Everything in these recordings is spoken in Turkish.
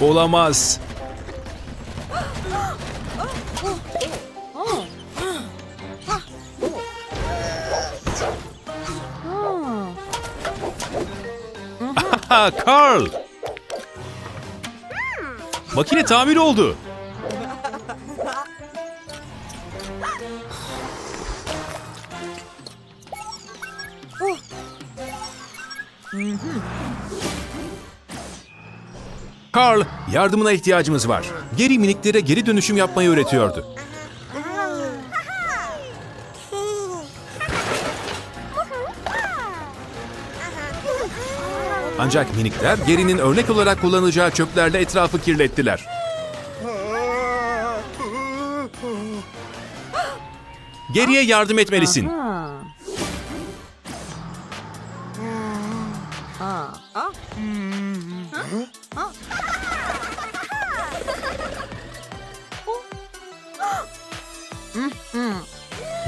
Olamaz. Ha, Carl. Makine tamir oldu. Carl, yardımına ihtiyacımız var. Geri miniklere geri dönüşüm yapmayı öğretiyordu. Ancak minikler gerinin örnek olarak kullanacağı çöplerle etrafı kirlettiler. Geriye yardım etmelisin.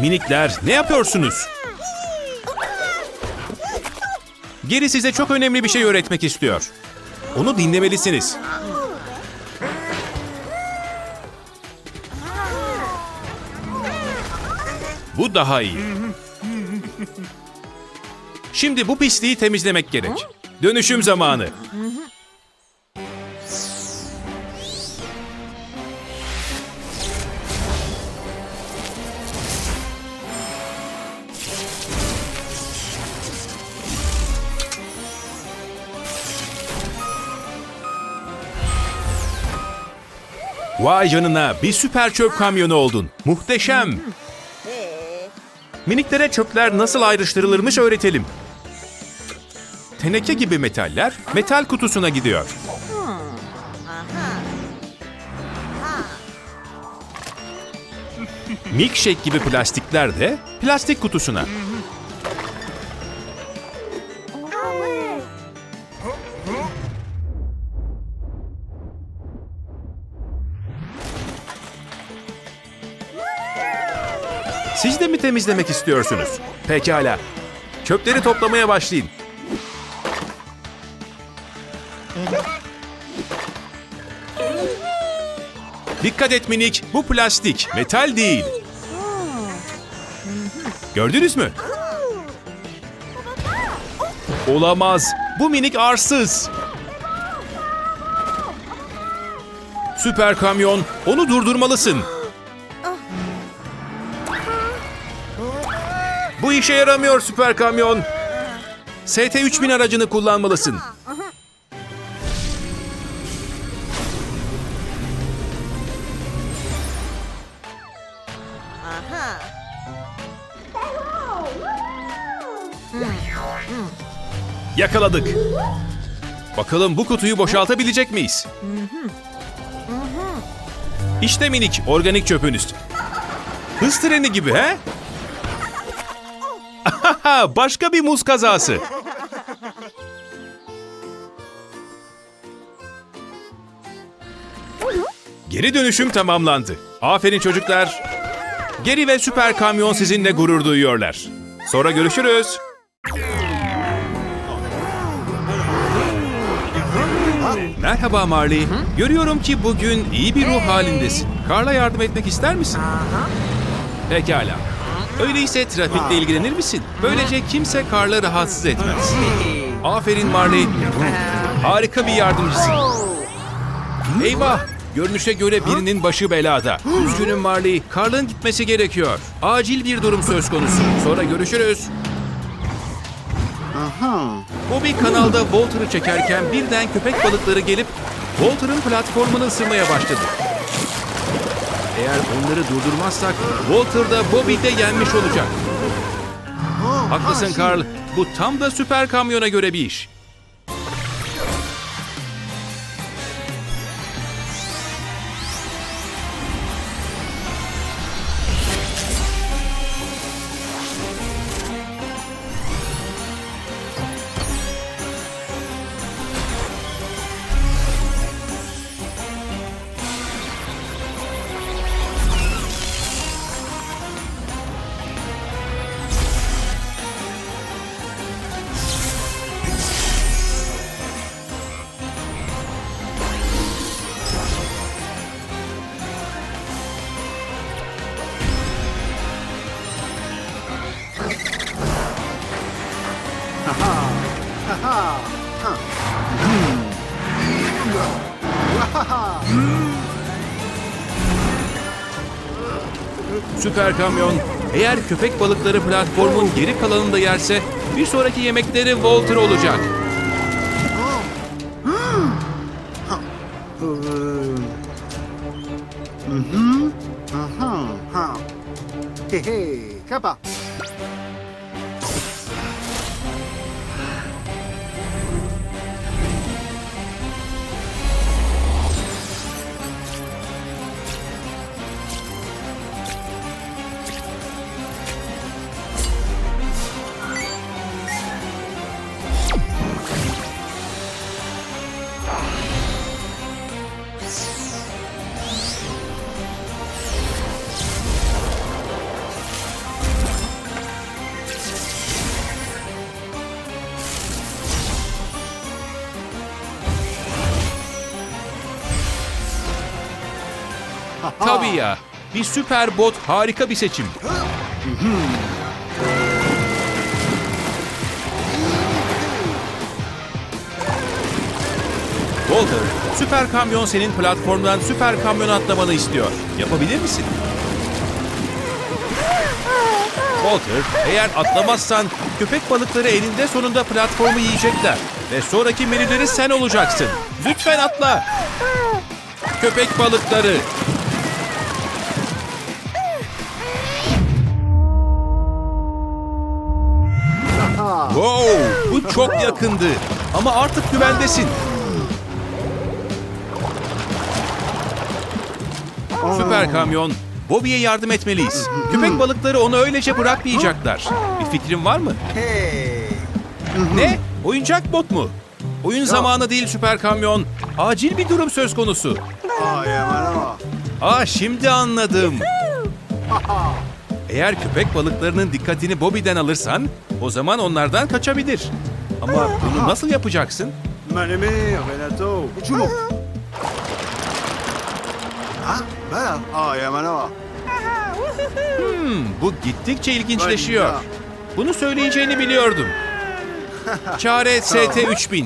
Minikler ne yapıyorsunuz? Geri size çok önemli bir şey öğretmek istiyor. Onu dinlemelisiniz. Bu daha iyi. Şimdi bu pisliği temizlemek gerek. Dönüşüm zamanı. Vay canına bir süper çöp kamyonu oldun. Muhteşem. Miniklere çöpler nasıl ayrıştırılırmış öğretelim. Teneke gibi metaller metal kutusuna gidiyor. Milkshake gibi plastikler de plastik kutusuna. Temizlemek istiyorsunuz? Pekala. Çöpleri toplamaya başlayın. Dikkat et minik, bu plastik, metal değil. Gördünüz mü? Olamaz. Bu minik arsız. Süper kamyon, onu durdurmalısın. İşe yaramıyor süper kamyon. ST-3000 aracını kullanmalısın. Yakaladık. Bakalım bu kutuyu boşaltabilecek miyiz? İşte minik organik çöpünüz. Hız treni gibi he? Başka bir muz kazası. Geri dönüşüm tamamlandı. Aferin çocuklar. Geri ve süper kamyon sizinle gurur duyuyorlar. Sonra görüşürüz. Merhaba Marley. Görüyorum ki bugün iyi bir ruh halindesin. Karla yardım etmek ister misin? Pekala. Öyleyse trafikle ilgilenir misin? Böylece kimse Karla rahatsız etmez. Aferin Marley. Harika bir yardımcısın. Eyvah! Görünüşe göre birinin başı belada. Üzgünüm Marley. Karl'ın gitmesi gerekiyor. Acil bir durum söz konusu. Sonra görüşürüz. Bobby kanalda Walter'ı çekerken birden köpek balıkları gelip Walter'ın platformunu ısırmaya başladı. Eğer onları durdurmazsak Walter da Bobby de yenmiş olacak. Haklısın Carl. Bu tam da süper kamyona göre bir iş. Süper kamyon, eğer köpek balıkları platformun geri kalanında yerse bir sonraki yemekleri Walter olacak. Hey, Tabii ya, bir süper bot harika bir seçim. Walter, süper kamyon senin platformdan süper kamyon atlamanı istiyor. Yapabilir misin? Walter, eğer atlamazsan köpek balıkları elinde sonunda platformu yiyecekler. Ve sonraki menüleri sen olacaksın. Lütfen atla. Köpek balıkları. Wow, bu çok yakındı. Ama artık güvendesin. Süper kamyon. Bobby'ye yardım etmeliyiz. Köpek balıkları onu öylece bırakmayacaklar. Bir fikrin var mı? Ne? Oyuncak bot mu? Oyun zamanı değil süper kamyon. Acil bir durum söz konusu. Aa şimdi anladım. Eğer köpek balıklarının dikkatini Bobby'den alırsan o zaman onlardan kaçabilir. Ama bunu nasıl yapacaksın? Manemi, Renato. Uçumu. Ha, bana. Yeah, man. Hmm, bu gittikçe ilginçleşiyor. Bunu söyleyeceğini biliyordum. Çare ST3000.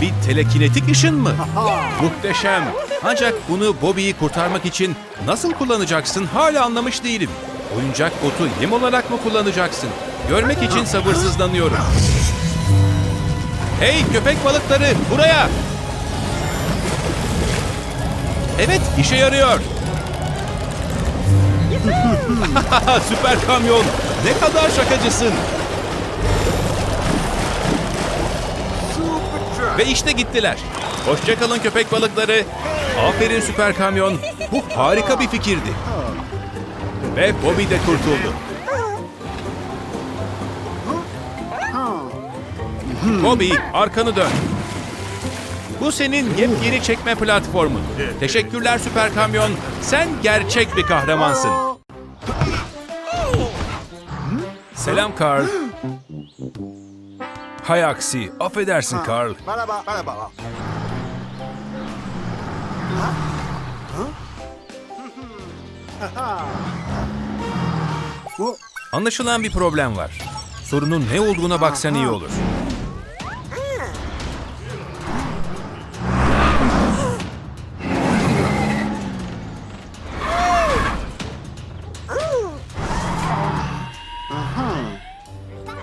Bir telekinetik ışın mı? Muhteşem. Ancak bunu Bobby'yi kurtarmak için nasıl kullanacaksın hala anlamış değilim. Oyuncak botu yem olarak mı kullanacaksın? Görmek için sabırsızlanıyorum. Hey köpek balıkları buraya! Evet işe yarıyor. Süper kamyon. Ne kadar şakacısın. Ve işte gittiler. Hoşçakalın köpek balıkları. Aferin süper kamyon. Bu harika bir fikirdi. Ve Bobby de kurtuldu. Bobby arkanı dön. Bu senin yepyeni çekme platformun. Teşekkürler süper kamyon. Sen gerçek bir kahramansın. Selam Carl. Hay aksi. Affedersin Carl. Merhaba, merhaba. Anlaşılan bir problem var. Sorunun ne olduğuna baksan iyi olur.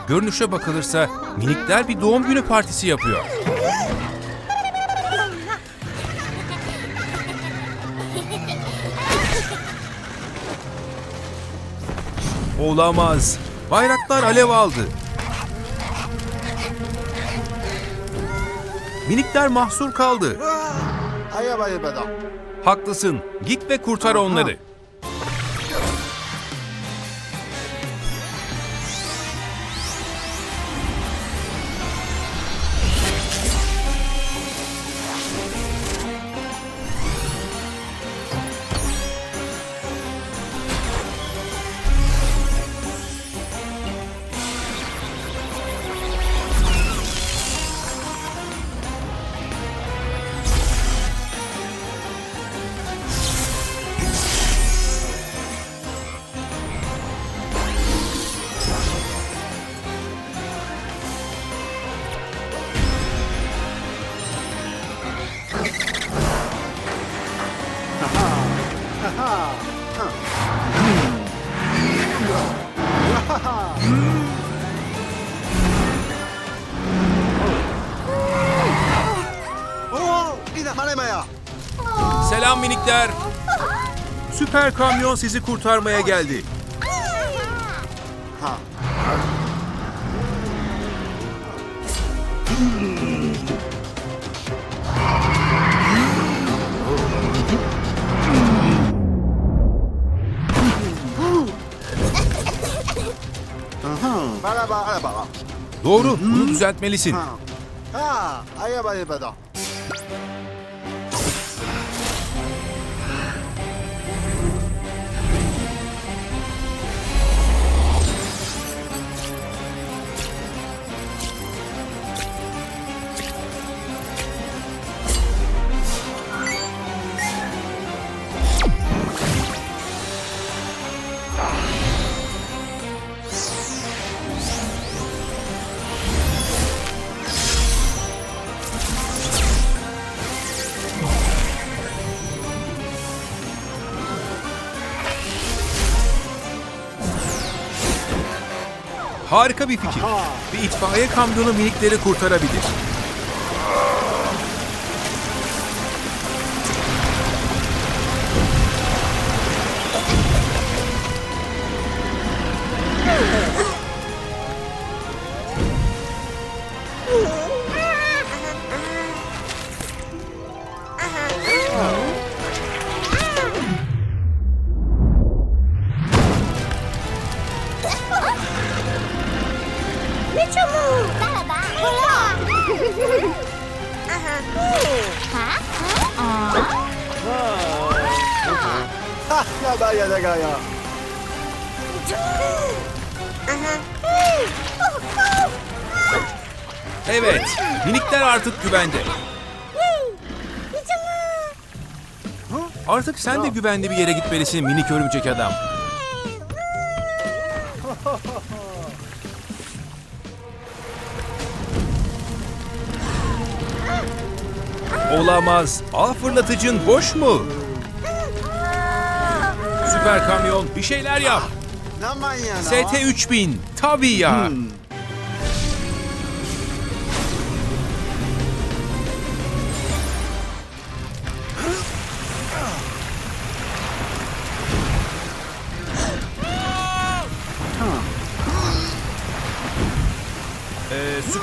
Görünüşe bakılırsa minikler bir doğum günü partisi yapıyor. Olamaz. Bayraklar alev aldı. Minikler mahsur kaldı. Haklısın. Git ve kurtar onları. Minikler. Süper kamyon sizi kurtarmaya geldi. Doğru, bunu düzeltmelisin. Ha. Ha, ayaba Harika bir fikir. Bir itfaiye kamyonu minikleri kurtarabilir. Güvende. Artık sen de güvenli bir yere gitmelisin minik örümcek adam. Olamaz. Ağ fırlatıcın boş mu? Süper kamyon bir şeyler yap. Ne manya ST 3000 tabii ya.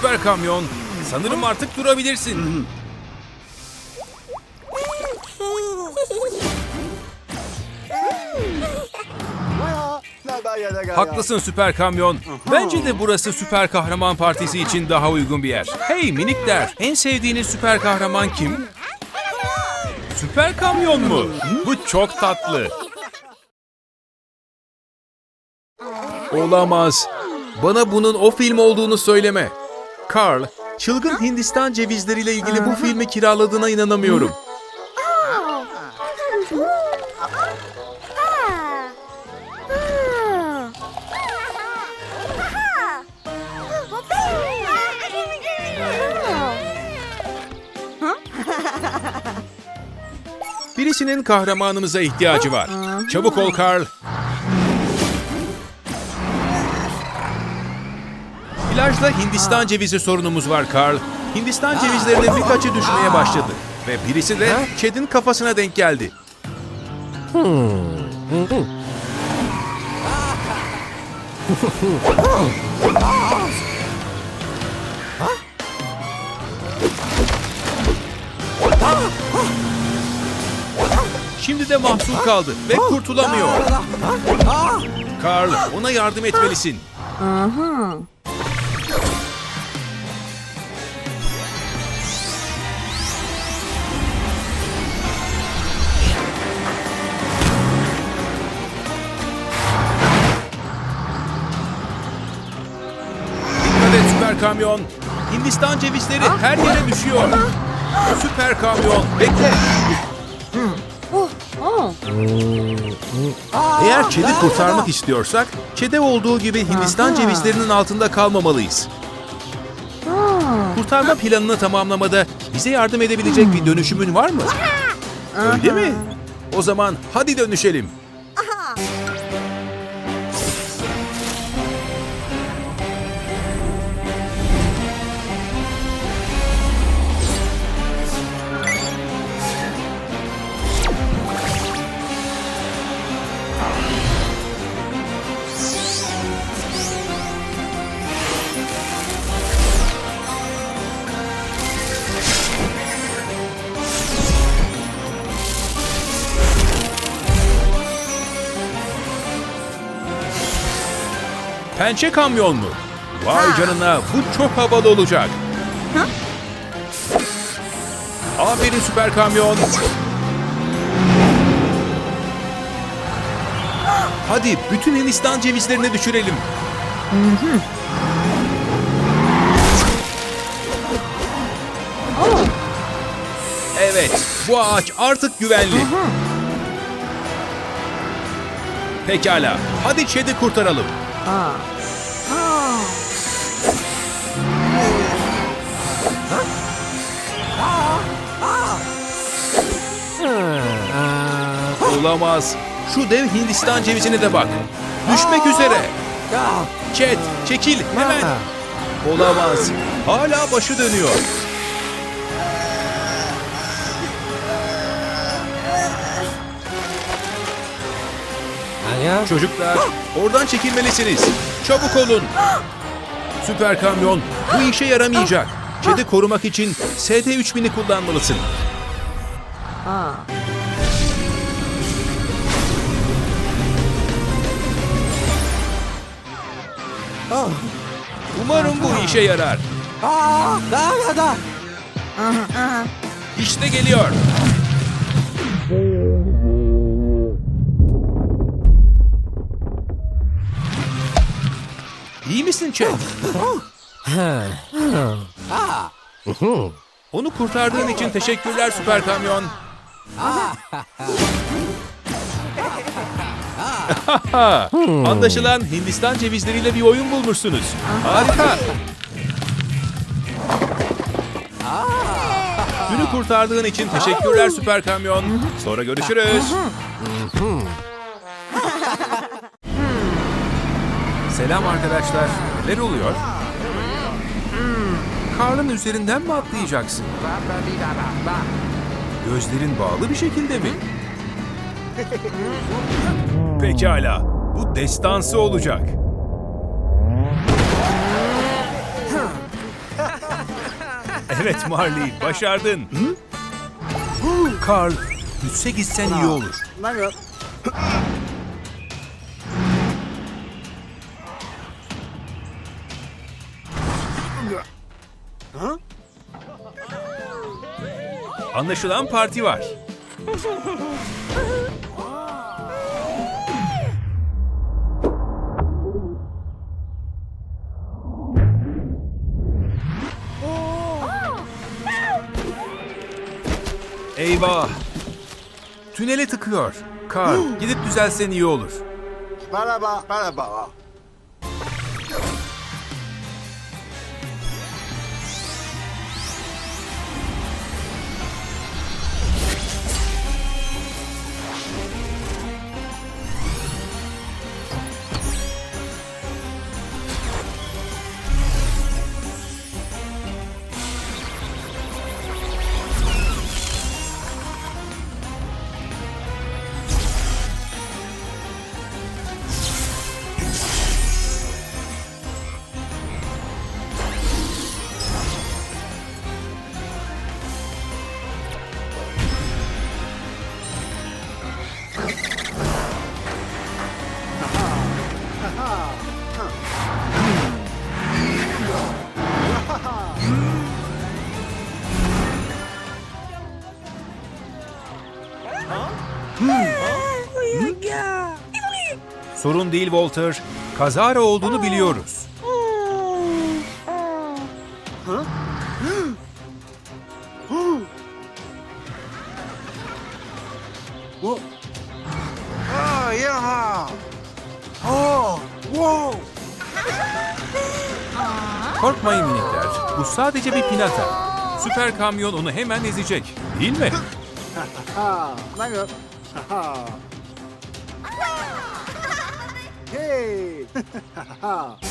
Süper kamyon. Sanırım artık durabilirsin. Haklısın süper kamyon. Bence de burası süper kahraman partisi için daha uygun bir yer. Hey minikler, en sevdiğiniz süper kahraman kim? Süper kamyon mu? Bu çok tatlı. Olamaz. Bana bunun o film olduğunu söyleme. Carl, çılgın Hindistan cevizleriyle ilgili bu filmi kiraladığına inanamıyorum. Birisinin kahramanımıza ihtiyacı var. Çabuk ol Carl. Plajda Hindistan cevizi sorunumuz var Carl. Hindistan cevizlerinin birkaçı düşmeye başladı. Ve birisi de Chad'in kafasına denk geldi. Şimdi de mahsur kaldı ve kurtulamıyor. Carl, ona yardım etmelisin. Dikkat kamyon. Hindistan cevizleri her yere düşüyor. Süper kamyon, bekle. Eğer Çed'i kurtarmak istiyorsak, Çed'e olduğu gibi Hindistan cevizlerinin altında kalmamalıyız. Kurtarma planını tamamlamada bize yardım edebilecek bir dönüşümün var mı? Öyle mi? O zaman hadi dönüşelim. Pençe kamyon mu? Vay canına bu çok havalı olacak. Aferin süper kamyon. Hadi bütün Hindistan cevizlerini düşürelim. Evet, bu ağaç artık güvenli. Pekala, hadi Çed'i kurtaralım. Olamaz. Şu dev Hindistan cevizine de bak. Düşmek üzere. Chet, çekil hemen. Olamaz. Hala başı dönüyor. Çocuklar, oradan çekilmelisiniz. Çabuk olun. Süper kamyon, bu işe yaramayacak. Chet'i korumak için ST-3000'i kullanmalısın. Umarım bu işe yarar. İşte geliyor. İyi misin Chet? Onu kurtardığın için teşekkürler süper kamyon. Anlaşılan Hindistan cevizleriyle bir oyun bulmuşsunuz. Harika. Günü kurtardığın için teşekkürler süper kamyon. Sonra görüşürüz. Selam arkadaşlar. Neler oluyor? Karnın üzerinden mi atlayacaksın? Gözlerin bağlı bir şekilde mi? Pekala. Bu destansı olacak. Evet Marley, başardın. Carl, yüzse gitsen iyi olur. Anlaşılan parti var. Eyvah! Tünele tıkıyor. Karl, gidip düzelsen iyi olur. Merhaba. Merhaba. Sorun değil Walter. Kazara olduğunu biliyoruz. Ah, wow. Korkmayın minikler. Bu sadece bir pinata. Süper kamyon onu hemen ezecek. Değil mi? Ha, merhaba. Ha. Hey.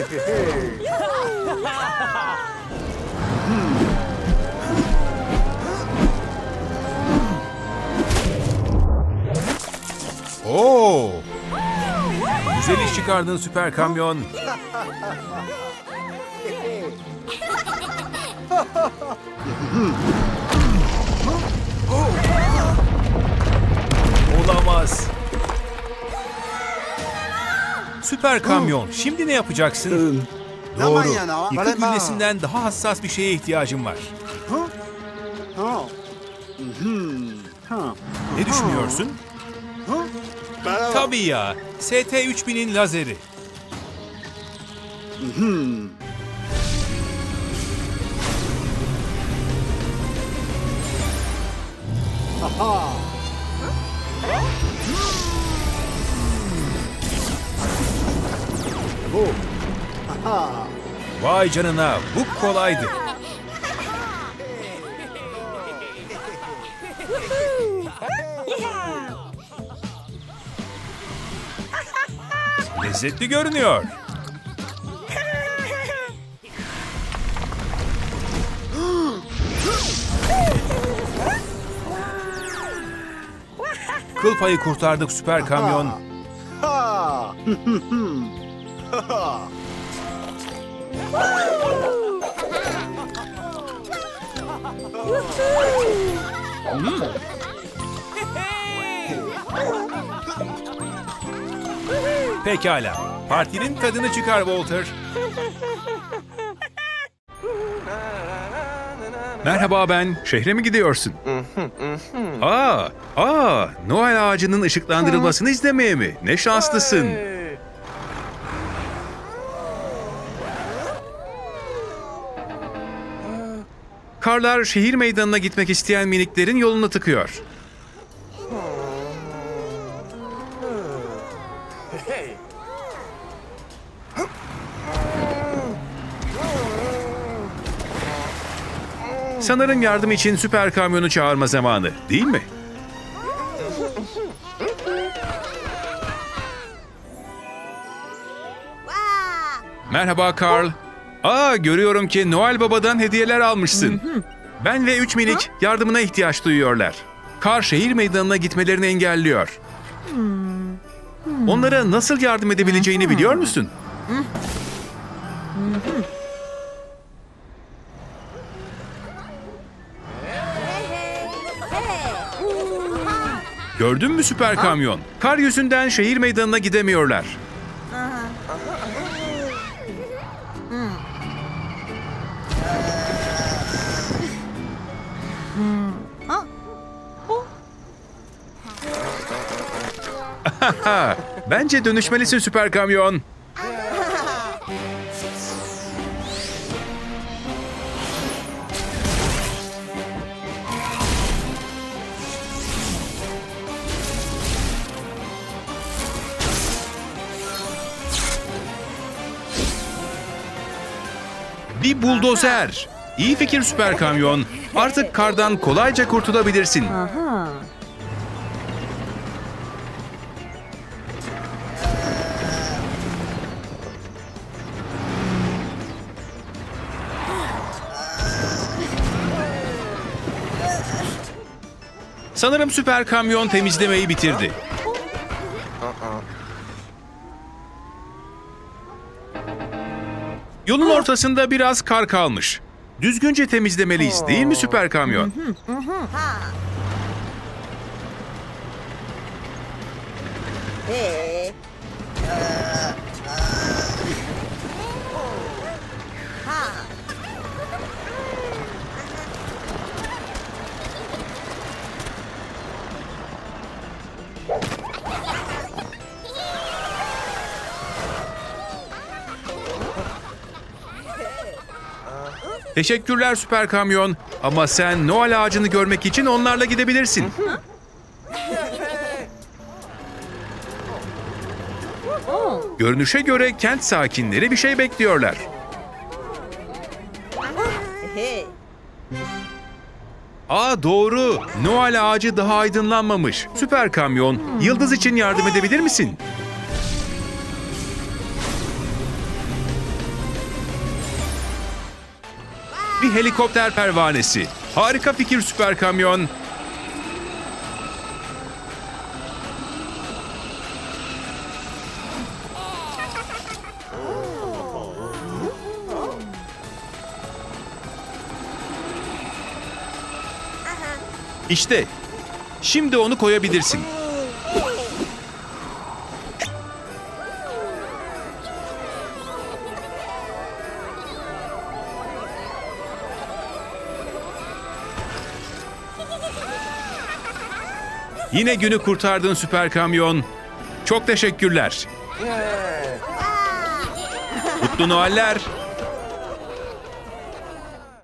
Oo! Güzel iş çıkardın süper kamyon. Olamaz. Süper kamyon, şimdi ne yapacaksın? Doğru. Yıkık güllesinden daha hassas bir şeye ihtiyacım var. Ne düşünüyorsun? Tabii ya. ST-3000'in lazeri. Ha. Bu. Vay canına, bu kolaydı. Lezzetli görünüyor. Kıl payı kurtardık süper kamyon. Pekala. Partinin tadını çıkar Walter. Merhaba ben. Şehre mi gidiyorsun? aa, aa, Noel ağacının ışıklandırılmasını izlemeye mi? Ne şanslısın. Karlar şehir meydanına gitmek isteyen miniklerin yolunu tıkıyor. Sanırım yardım için süper kamyonu çağırma zamanı, değil mi? Merhaba Carl. Aa görüyorum ki Noel Baba'dan hediyeler almışsın. Ben ve üç minik yardımına ihtiyaç duyuyorlar. Kar şehir meydanına gitmelerini engelliyor. Onlara nasıl yardım edebileceğini biliyor musun? Gördün mü süper kamyon? Kar yüzünden şehir meydanına gidemiyorlar. bence dönüşmelisin süper kamyon. Bir buldozer. İyi fikir süper kamyon. Artık kardan kolayca kurtulabilirsin. Sanırım süper kamyon temizlemeyi bitirdi. Yolun ortasında biraz kar kalmış. Düzgünce temizlemeliyiz değil mi süper kamyon? Ee, Teşekkürler süper kamyon. Ama sen Noel ağacını görmek için onlarla gidebilirsin. Görünüşe göre kent sakinleri bir şey bekliyorlar. Aa doğru. Noel ağacı daha aydınlanmamış. Süper kamyon, yıldız için yardım edebilir misin? Bir helikopter pervanesi. Harika fikir süper kamyon. İşte. Şimdi onu koyabilirsin. Yine günü kurtardın süper kamyon. Çok teşekkürler. Mutlu Noeller.